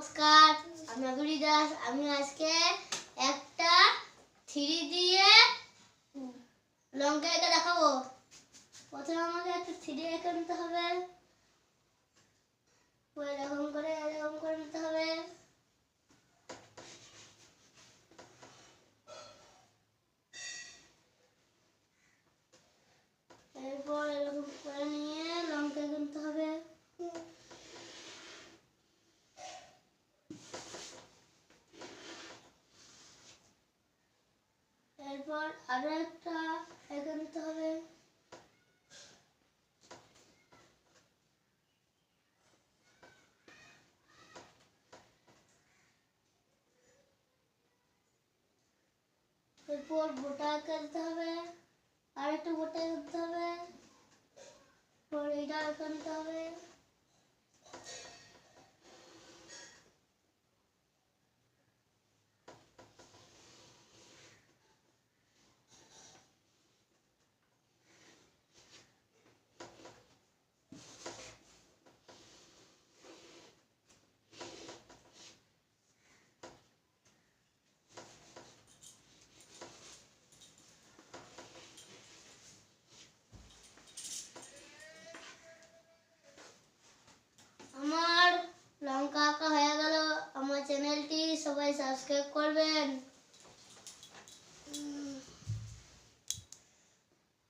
নমস্কার, আমি আগুরি দাস। আমি আজকে একটা থ্রি দিয়ে লঙ্কা এঁকে দেখাবো। প্রথমে আমাকে একটা থ্রি এঁকে নিতে হবে। এরপর আরও একটা এঁকে নিতে হবে। এরপর গোটা এঁকে দিতে হবে আর একটা গোটা দিতে হবে। এরপর এটা এঁকে নিতে হবে। চ্যানেলটি সবাই সাবস্ক্রাইব করবেন।